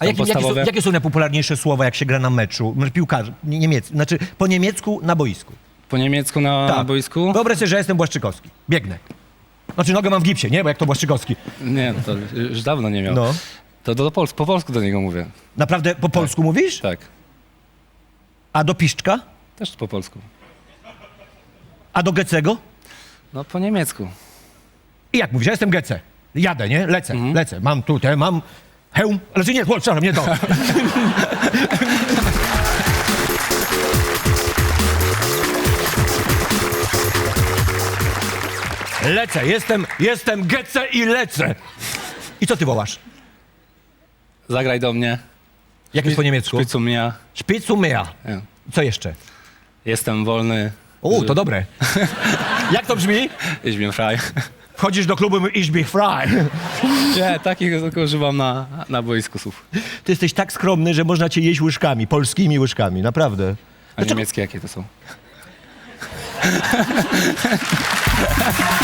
A jakie, jakie, są, jakie są najpopularniejsze słowa, jak się gra na meczu? Piłkarz, nie- niemiecki, znaczy po niemiecku na boisku. Po niemiecku na Tak. boisku? Wyobraź sobie, że jestem Błaszczykowski. Biegnę. Znaczy nogę mam w gipsie, nie? Bo jak to Błaszczykowski. Nie, no to już dawno nie miał. No. To do, Pols- po polsku do niego mówię. Naprawdę po polsku mówisz? Tak. A do Piszczka? Też po polsku. A do Gecego? No po niemiecku. I jak mówisz, ja jestem Gece. Jadę, nie? Lecę, lecę. Mam tutaj, mam hełm. Ale nie, chłop, przepraszam, nie to. lecę, jestem, jestem Gece i lecę. I co ty wołasz? Zagraj do mnie. Jak jest po niemiecku? Szpicu mnie. Szpicu. Ja. Co jeszcze? Jestem wolny. O, to dobre. Jak to brzmi? Ich bin frei. Wchodzisz do klubu Ich bin frei. Nie, takich tylko używam na, na boisku słów. Ty jesteś tak skromny, że można cię jeść łyżkami, polskimi łyżkami, naprawdę. A niemieckie jakie to są?